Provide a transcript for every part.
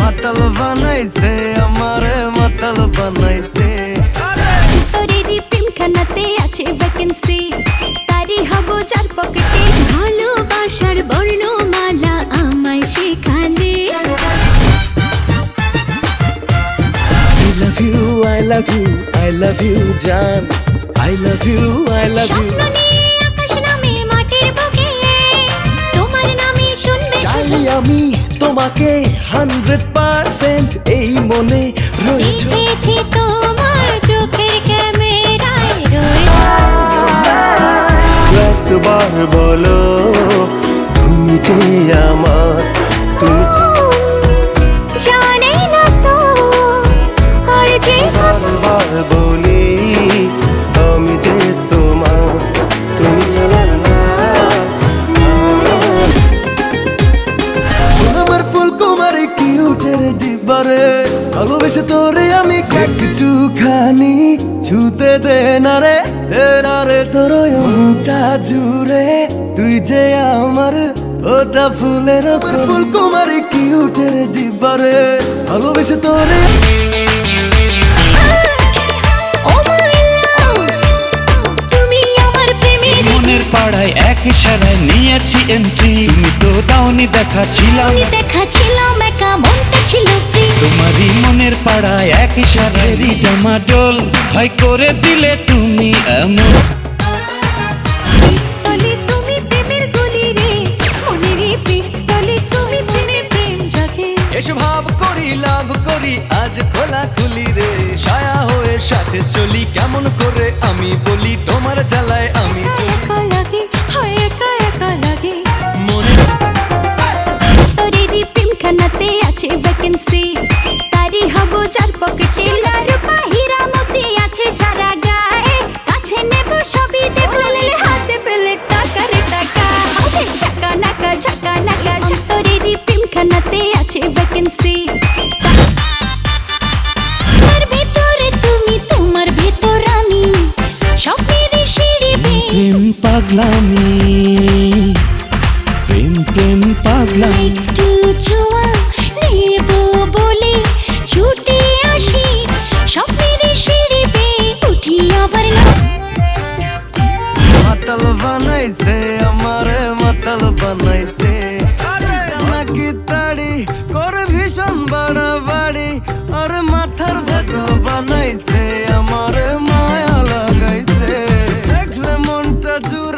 মাতাল বানাইছে আমারে মাতাল বানাইছে। তোরেরই প্রেমখানাতে আছে ভ্যাকেন্সি তারি হব যার পকেটে ভালোবাসার বর্ণমালা আমায় শেখালে I love you, I love you, I love you, জান I love you, I love you স্বপ্ন নিয়ে আকাশ নামে মাটির বুকে। তোমার নামে শুনবে চাই শুধু আমি তোমাকে হান্ড্রেড পার্সেন্ট এই মনে রয়েছে। তোমার চোখের ক্যামেরায় রয়েছে একবার বলো তুমি যে আমার তোরে আমি একটু খানি ছুতে দে না রে দে না রে তোর মনটা জুড়ে। তুই যে আমার ওটা ফুলের ফুল কুমারী ভালোবেসে তোরে। মাই লাভ তুমি আমার প্রেমের মনের পাড়ায় এক ইশারায় নিয়েছি এন্ট্রি তুমি তো দাওনি দেখা ছিলাম আমি দেখাছিলাম একা মনটা পাড়ায় এক ইশারায় ডামাডোল হয় করে দিলে তুমি এমন। ভাব করি লাভ করি আজ খোলা খুলি রে ছায়া হয়ে সাথে চলি কেমন করে? আছে ভ্যাকেন্সি মনটা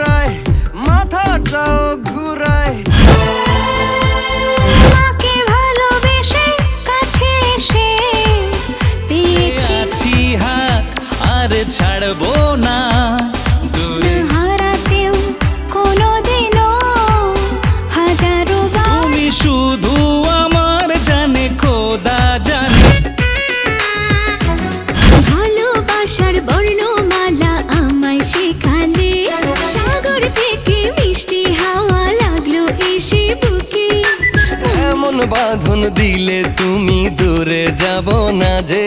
বাঁধন দিলে তুমি দূরে যাব না যে।